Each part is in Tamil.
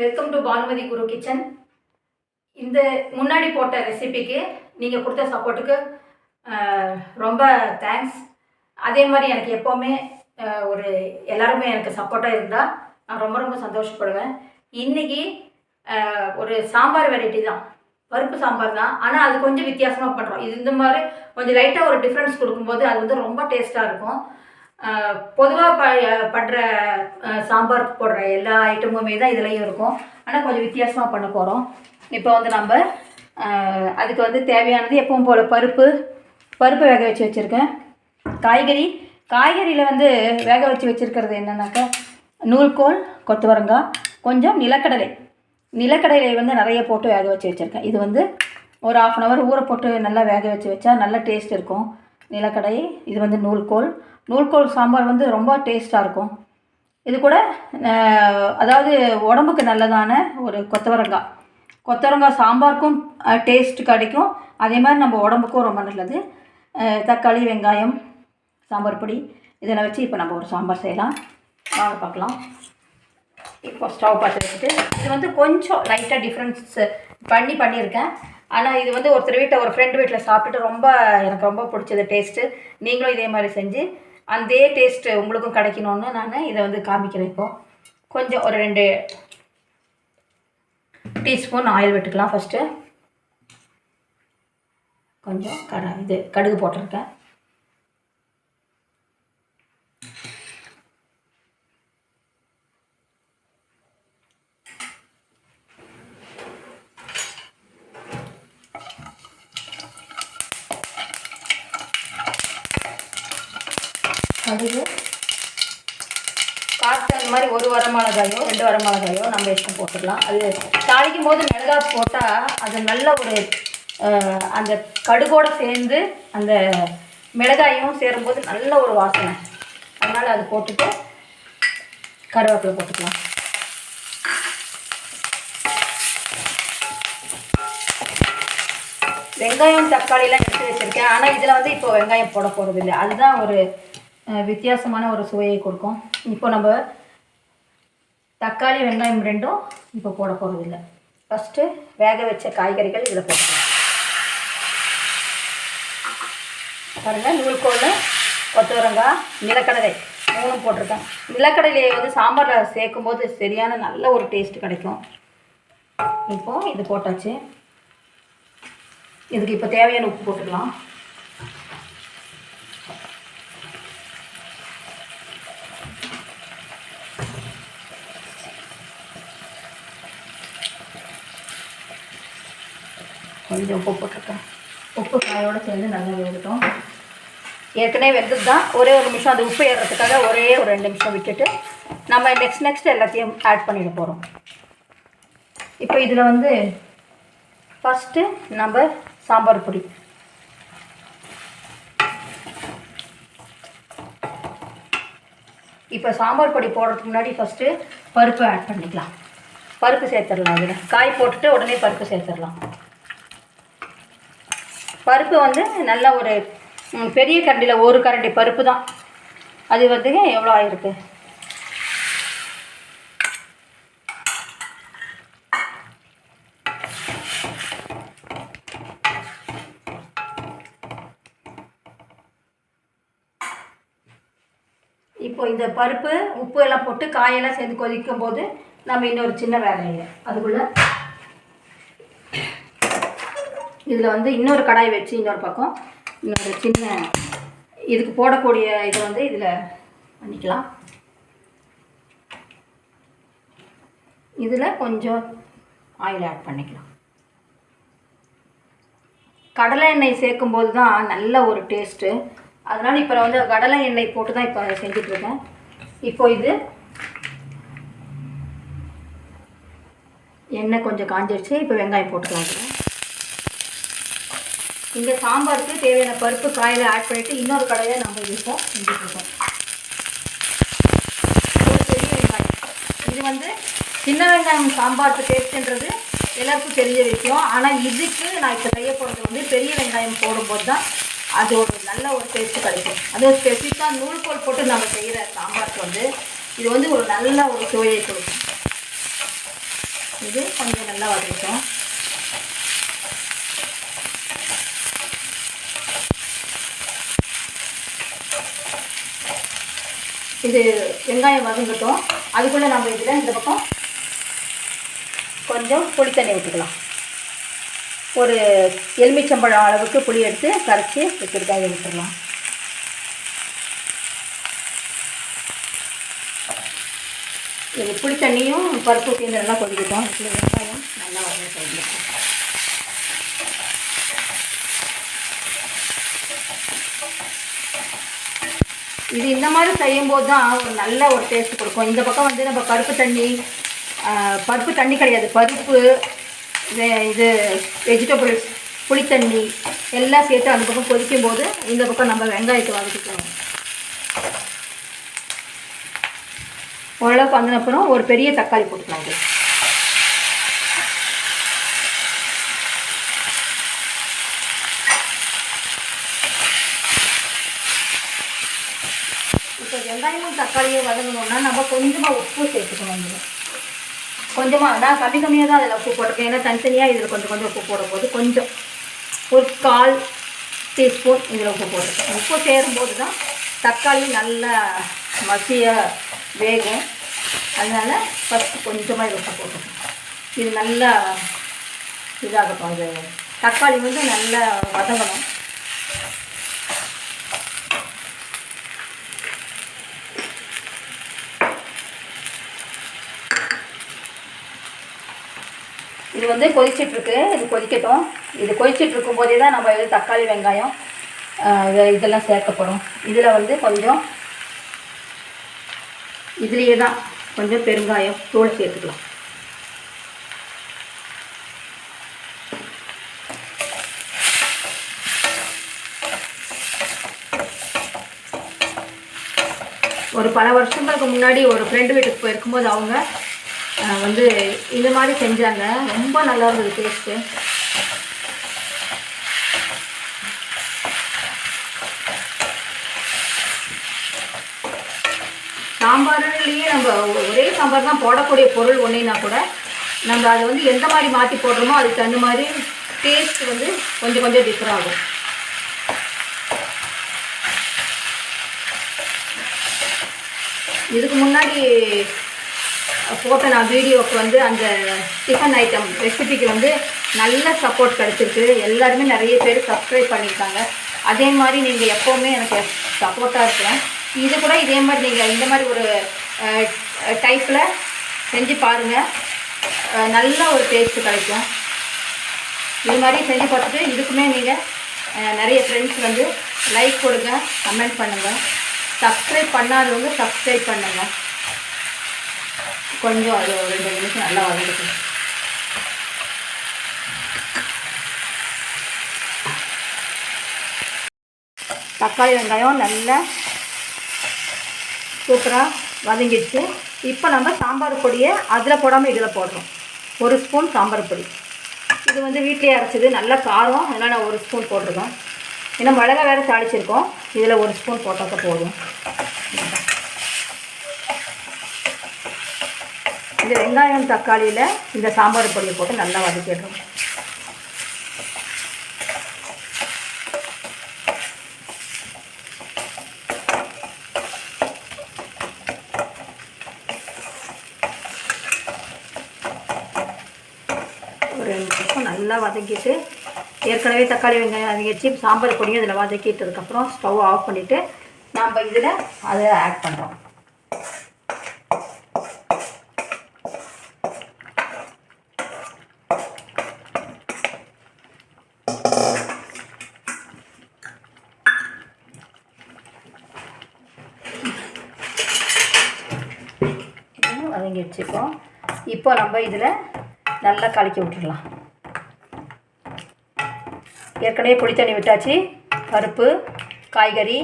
Welcome to Bhanumathi Guru kitchen இந்த முன்னாடி போட்ட ரெசிபிக்கு நீங்கள் கொடுத்த சப்போர்ட்டுக்கு ரொம்ப தேங்க்ஸ் அதே மாதிரி எனக்கு எப்போவுமே ஒரு எல்லாருமே எனக்கு சப்போர்ட்டாக இருந்தால் நான் ரொம்ப ரொம்ப சந்தோஷப்படுவேன். இன்றைக்கி ஒரு சாம்பார் வெரைட்டி தான். பருப்பு சாம்பார் தான். ஆனால் அது கொஞ்சம் வித்தியாசமாக பண்ணுறோம் இது இந்த மாதிரி கொஞ்சம் லைட்டாக ஒரு டிஃப்ரென்ஸ் கொடுக்கும்போது அது வந்து ரொம்ப டேஸ்ட்டாக இருக்கும். பொதுவாக ப பண்ணுற சாம்பார் போடுற எல்லா ஐட்டமுமே தான் இதுலேயும் இருக்கும். ஆனால் கொஞ்சம் வித்தியாசமாக பண்ண போகிறோம் இப்போ வந்து நம்ம அதுக்கு வந்து தேவையானது எப்பவும் போல் பருப்பு பருப்பு வேக வச்சு வச்சுருக்கேன். காய்கறி காய்கறியில் வந்து வேக வச்சு வச்சுருக்கிறது என்னன்னாக்கா நூல்கோல் கொத்தவரங்காய் கொஞ்சம் நிலக்கடலை. நிலக்கடலை வந்து நிறைய போட்டு வேக வச்சு வச்சுருக்கேன். இது வந்து ஒரு ஆஃப் அன் ஹவர் ஊற போட்டு நல்லா வேக வச்சு வச்சா நல்ல டேஸ்ட் இருக்கும். நிலக்கடை இது வந்து நூல்கோல் நூல்கோல் சாம்பார் வந்து ரொம்ப டேஸ்ட்டாக இருக்கும். இது கூட அதாவது உடம்புக்கு நல்லதான ஒரு கொத்தவரங்காய் கொத்தவரங்காய் சாம்பாருக்கும் டேஸ்ட் கிடைக்கும். அதே மாதிரி நம்ம உடம்புக்கும் ரொம்ப நல்லது. தக்காளி வெங்காயம் சாம்பார் பொடி இதெல்லாம் வச்சு இப்போ நம்ம ஒரு சாம்பார் செய்யலாம். வாங்க பார்க்கலாம். இப்போ ஸ்டவ் பார்த்து வச்சுட்டு இது வந்து கொஞ்சம் லைட்டாக டிஃப்ரென்ஸ் பண்ணி பண்ணியிருக்கேன். ஆனால் இது வந்து ஒருத்தர் வீட்டில் ஒரு ஃப்ரெண்டு வீட்டில் சாப்பிட்டுட்டு ரொம்ப எனக்கு ரொம்ப பிடிச்சது டேஸ்ட்டு நீங்களும் இதே மாதிரி செஞ்சு அதே டேஸ்ட்டு உங்களுக்கும் கிடைக்கணும்னு நான் இதை வந்து காமிக்கிறேன் இப்போது கொஞ்சம் ஒரு ரெண்டு டீஸ்பூன் ஆயில் விட்டுக்கலாம் ஃபஸ்ட்டு கொஞ்சம் கட இது கடுகு போட்டிருக்கேன். கடுகு காற்று அந்த மாதிரி ஒரு வரமிளகாயோ ரெண்டு வரமிளகாயோ நம்ம இஷ்டம் போட்டுக்கலாம் அது தாளிக்கும் போது மிளகாய் போட்டால் அது நல்ல ஒரு அந்த கடுகோடு சேர்ந்து அந்த மிளகாயும் சேரும்போது நல்ல ஒரு வாசனை. அதனால் அது போட்டுட்டு கருவேப்பிலை போட்டுக்கலாம். வெங்காயம் தக்காளிலாம் எடுத்து வச்சுருக்கேன். ஆனால் இதில் வந்து இப்போ வெங்காயம் போட போகிறது இல்லை அதுதான் ஒரு வித்தியாசமான ஒரு சுவையை கொடுக்கும். இப்போ நம்ம தக்காளி வெங்காயம் ரெண்டும் இப்போ போட போகிறது இல்லை ஃபஸ்ட்டு வேக வச்ச காய்கறிகள் இதில் போட்டுக்கலாம். பாருங்கள் நூல்கோல் கொத்தவரங்காய் நிலக்கடலை மூணும் போட்டிருக்கேன். நிலக்கடலையை வந்து சாம்பாரில் சேர்க்கும் போது சரியான நல்ல ஒரு டேஸ்ட் கிடைக்கும். இப்போது இது போட்டாச்சு. இதுக்கு இப்போ தேவையான உப்பு போட்டுக்கலாம். கொஞ்சம் உப்பு போட்டிருக்கேன் உப்பு காயோடு சேர்ந்து நல்லா வேகட்டும் ஏற்கனவே வெந்தது தான் ஒரே ஒரு நிமிஷம் அந்த உப்பு ஏறுறதுக்காக ஒரே ஒரு ரெண்டு நிமிஷம் விட்டுட்டு நம்ம நெக்ஸ்ட் நெக்ஸ்ட் எல்லாத்தையும் ஆட் பண்ணிட போகிறோம் இப்போ இதில் வந்து ஃபஸ்ட்டு நம்ம சாம்பார் பொடி. இப்போ சாம்பார் பொடி போடுறதுக்கு முன்னாடி ஃபஸ்ட்டு பருப்பு ஆட் பண்ணிக்கலாம். பருப்பு சேர்த்துடலாம் அதில் காய் போட்டுட்டு உடனே பருப்பு சேர்த்துடலாம். பருப்பு வந்து நல்ல ஒரு பெரிய கரண்டியில் ஒரு கரண்டி பருப்பு தான். அது வந்து எவ்வளோ ஆயிருக்கு? இப்போ இந்த பருப்பு உப்பு எல்லாம் போட்டு காயெல்லாம் சேர்ந்து கொதிக்கும் போது நம்ம இன்னொரு சின்ன வேலையை அதுக்குள்ளே இதில் வந்து இன்னொரு கடாய் வச்சு இன்னொரு பக்கம் இன்னொரு சின்ன இதுக்கு போடக்கூடிய இதை வந்து இதில் பண்ணிக்கலாம். இதில் கொஞ்சம் ஆயில் ஆட் பண்ணிக்கலாம். கடலை எண்ணெய் சேர்க்கும்போது தான் நல்ல ஒரு டேஸ்ட்டு அதனால் இப்போ வந்து கடலை எண்ணெய் போட்டு தான் இப்போ செஞ்சிட்ருக்கேன் இப்போ இது எண்ணெய் கொஞ்சம் காஞ்சிருச்சு. இப்போ வெங்காயம் போட்டுக்கலாம். இந்த சாம்பாருக்கு தேவையான பருப்பு காயில் ஆட் பண்ணிவிட்டு இன்னொரு கடையை நம்ம இருப்போம் செஞ்சுட்ருக்கோம் ஒரு பெரிய வெங்காயம். இது வந்து சின்ன வெங்காயம் சாம்பாருக்கு டேஸ்ட்டுன்றது எல்லாருக்கும் தெரிஞ்ச விஷயம். ஆனால் இதுக்கு நான் இப்போ செய்ய போகிறது வந்து பெரிய வெங்காயம் போடும்போது தான் அது ஒரு நல்ல ஒரு டேஸ்ட்டு கிடைக்கும். அதுவும் ஸ்பெசிஃபிக்காக நூல்கோல் போட்டு நம்ம செய்கிற சாம்பாருக்கு வந்து இது வந்து ஒரு நல்ல ஒரு சுவையை கொடுக்கும். இது கொஞ்சம் நல்லா வதக்கும் இது வெங்காயம் வதங்கட்டும். அதுக்குள்ளே நம்ம இதில் இந்த பக்கம் கொஞ்சம் புளி தண்ணி ஊற்றிக்கலாம் ஒரு எலுமிச்சம்பழம் அளவுக்கு புளி எடுத்து கரைச்சி வச்சுருக்காங்க விட்டுடலாம் இது புளி தண்ணியும் பருப்பு சேர்ந்து நல்லா கொதிக்கட்டும். இதில் வெங்காயம் நல்லா வதங்க இது இந்த மாதிரி செய்யும்போது தான் ஒரு நல்ல ஒரு டேஸ்ட் கொடுக்கும். இந்த பக்கம் வந்து நம்ம பருப்பு தண்ணி பருப்பு தண்ணி கிடையாது. பருப்பு இது வெஜிடபிள்ஸ் புளித்தண்ணி எல்லாம் சேர்த்து அந்த பக்கம் கொதிக்கும் போது இந்த பக்கம் நம்ம வெங்காயத்தை வதக்கிக்கணும் ஓரளவுக்கு வந்ததுக்கப்புறம் ஒரு பெரிய தக்காளி போட்டுக்கலாம் இது இப்போ வெங்காயமும் வதங்கணும்னா நம்ம கொஞ்சமாக உப்பு சேர்த்துக்கணும் இதில். கொஞ்சமாக நான் கம்மி கம்மியாக தான் அதில் உப்பு போட்டிருக்கேன். ஏன்னா தனித்தனியாக இதில் கொஞ்சம் கொஞ்சம் உப்பு போடும்போது கொஞ்சம். ஒரு கால் டீஸ்பூன் இதில் உப்பு போட்டிருக்கேன். உப்பு சேரும்போது தான் தக்காளி நல்லா மசிய வேகும். அதனால் ஃபஸ்ட்டு கொஞ்சமாக இது உப்பு போட்டுருக்கேன் இது நல்லா இதாகட்டும். அது தக்காளி வந்து நல்லா வதங்கணும். இது வந்து கொதிச்சிட்ருக்கு. இது கொதிக்கட்டும். இது கொதிச்சிட்ருக்கும் போதே தான் நம்ம இது தக்காளி வெங்காயம் இதெல்லாம் சேர்க்கப்படும். இதில் வந்து கொஞ்சம் இதுலேயே தான் கொஞ்சம் பெருங்காயம் தூள் சேர்த்துக்கலாம். ஒரு பல வருஷங்களுக்கு முன்னாடி ஒரு ஃப்ரெண்டு வீட்டுக்கு போயிருக்கும்போது அவங்க வந்து இந்த மாதிரி செஞ்சாங்க. ரொம்ப நல்லா இருந்தது டேஸ்ட்டு சாம்பார்லேயே நம்ம ஒரே சாம்பார் தான் போடக்கூடிய பொருள் ஒன்றுனா கூட நம்ம அதை வந்து எந்த மாதிரி மாற்றி போடுறோமோ அதுக்கு தகுந்த மாதிரி டேஸ்ட் வந்து கொஞ்சம் கொஞ்சம் டிஃபர் ஆகும். இதுக்கு முன்னாடி போட்ட நான் வீடியோவுக்கு வந்து அந்த டிஃபன் ஐட்டம் ரெசிபிக்கு வந்து நல்ல சப்போர்ட் கிடச்சிருக்கு. எல்லாருமே நிறைய பேர் சப்ஸ்கிரைப் பண்ணியிருக்காங்க. அதே மாதிரி நீங்கள் எப்போவுமே எனக்கு சப்போர்ட்டாக இருக்கிறேன் இது கூட இதே மாதிரி நீங்கள் இந்த மாதிரி ஒரு டைப்பில் செஞ்சு பாருங்கள் நல்ல ஒரு டேஸ்ட்டு கிடைக்கும். இது மாதிரி செஞ்சு பார்த்துட்டு இதுக்குமே நீங்கள் நிறைய ஃப்ரெண்ட்ஸ் வந்து லைக் கொடுங்க கமெண்ட் பண்ணுங்கள் சப்ஸ்கிரைப் பண்ணாதவங்க சப்ஸ்கிரைப் பண்ணுங்கள் கொஞ்சம் அது ஒரு ரெண்டு நிமிஷம் நல்லா வதங்கட்டும் தக்காளி வெங்காயம் நல்லா சூப்பராக வதங்கிடுச்சு. இப்போ நம்ம சாம்பார் பொடியை அதில் போடாமல் இதில் போடுறோம். ஒரு ஸ்பூன் சாம்பார் பொடி. இது வந்து வீட்டிலே அரைச்சது நல்ல காரம் அதனால் நான் ஒரு ஸ்பூன் போட்டிருக்கோம் ஏன்னா மிளகா வேறு தாளிச்சிருக்கோம். இதில் ஒரு ஸ்பூன் போட்டாக்க போதும். இந்த வெங்காயம் தக்காளியில் இந்த சாம்பார் பொடியை போட்டு நல்லா வதக்கிடுறோம் ஒரு ரெண்டு நல்லா வதக்கிட்டு ஏற்கனவே தக்காளி வெங்காயம் வதக்கிச்சு சாம்பார் பொடியும் இதில் வதக்கிட்டதுக்கப்புறம் ஸ்டவ் ஆஃப் பண்ணிவிட்டு நம்ம இதில் அதை ஆட் பண்ணுறோம் வதங்கி வச்சுருக்கோம். இப்போ நம்ம இதில் நல்லா கலக்கி விட்டுடலாம். ஏற்கனவே புளி தண்ணி விட்டாச்சு. பருப்பு காய்கறி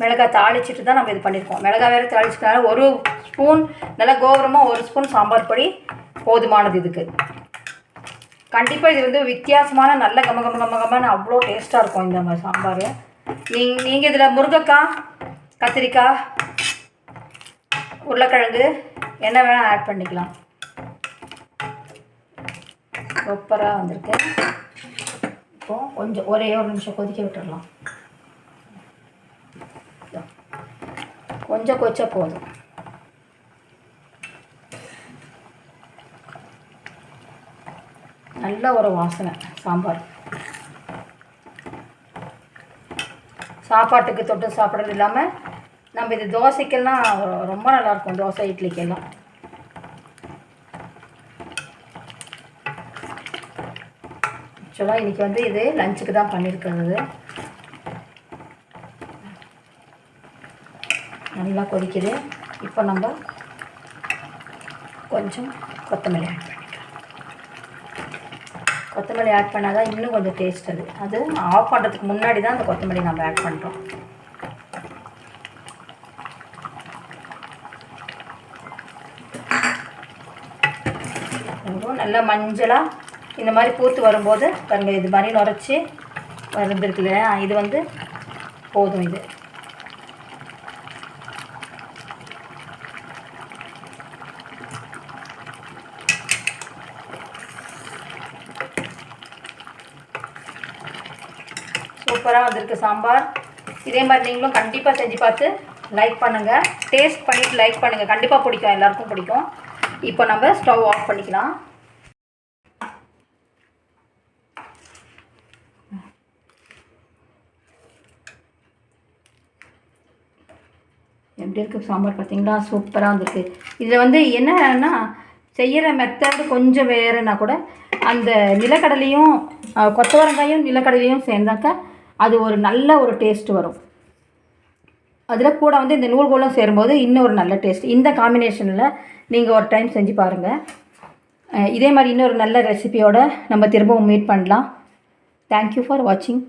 மிளகாய் தாளிச்சிட்டு தான் நம்ம இது பண்ணியிருக்கோம் மிளகாய் வேறு தாளிச்சிட்டனால ஒரு ஸ்பூன் நல்லா கோபுரமாக ஒரு ஸ்பூன் சாம்பார் பொடி போதுமானது இதுக்கு. கண்டிப்பாக இது வந்து வித்தியாசமான நல்ல கம கம கம கமன்னு அவ்வளோ டேஸ்ட்டாக இருக்கும் இந்த மாதிரி சாம்பார். நீங்கள் நீங்கள் இதில் முருங்கைக்காய் கத்திரிக்காய் உருளைக்கிழங்கு என்ன வேணால் ஆட் பண்ணிக்கலாம். சூப்பராக வந்திருக்கு. இப்போ கொஞ்சம் ஒரே ஒரு நிமிஷம் கொதிக்க விட்டுறலாம். கொஞ்சம் கொச்சா போதும். நல்ல ஒரு வாசனை சாம்பார். சாப்பாட்டுக்கு தொட்டு சாப்பிட்றது இல்லாமல் நம்ம இது தோசைக்கெல்லாம் ரொம்ப நல்லாயிருக்கும் தோசை இட்லிக்கெல்லாம். ஆக்சுவலாக இன்றைக்கி வந்து இது லஞ்சுக்கு தான் பண்ணியிருக்கிறது. நல்லா கொதிக்குது. இப்போ நம்ம கொஞ்சம் கொத்தமல்லி ஆட் பண்ணிக்கலாம். கொத்தமல்லி ஆட் பண்ணால் தான் இன்னும் கொஞ்சம் டேஸ்ட் அது. அது ஆஃப் பண்ணுறதுக்கு முன்னாடி தான் அந்த கொத்தமல்லி நம்ம ஆட் பண்ணுறோம் ரொம்ப நல்லா மஞ்சளாக இந்த மாதிரி பூத்து வரும்போது பாருங்க இது மாதிரி நுரைச்சி வந்துருக்கு இல்லையா இது வந்து போதும் இது. சூப்பராக வந்திருக்கு சாம்பார். இதே மாதிரி நீங்களும் கண்டிப்பாக செஞ்சு பார்த்து லைக் பண்ணுங்கள் டேஸ்ட் பண்ணிவிட்டு லைக் பண்ணுங்கள் கண்டிப்பாக பிடிக்கும். எல்லாருக்கும் பிடிக்கும். இப்போ நம்ம ஸ்டவ் ஆஃப் பண்ணிக்கலாம். எப்படி இருக்குது சாம்பார் பார்த்தீங்களா? சூப்பராக வந்திருக்கு. இதில் வந்து என்னன்னா செய்கிற மெத்தடு கொஞ்சம் வேறுனா கூட அந்த நிலக்கடலையும் கொத்தவரங்காயும் நிலக்கடலையும் சேர்ந்தாக்கா அது ஒரு நல்ல ஒரு டேஸ்ட் வரும். அதில் கூட வந்து இந்த நூல்கோலும் சேரும்போது இன்னும் ஒரு நல்ல டேஸ்ட் இந்த காம்பினேஷனில் நீங்கள் ஒரு டைம் செஞ்சு பாருங்கள் இதே மாதிரி இன்னொரு நல்ல ரெசிபியோட நம்ம திரும்பவும் மீட் பண்ணலாம். தேங்க்யூ ஃபார் வாட்சிங்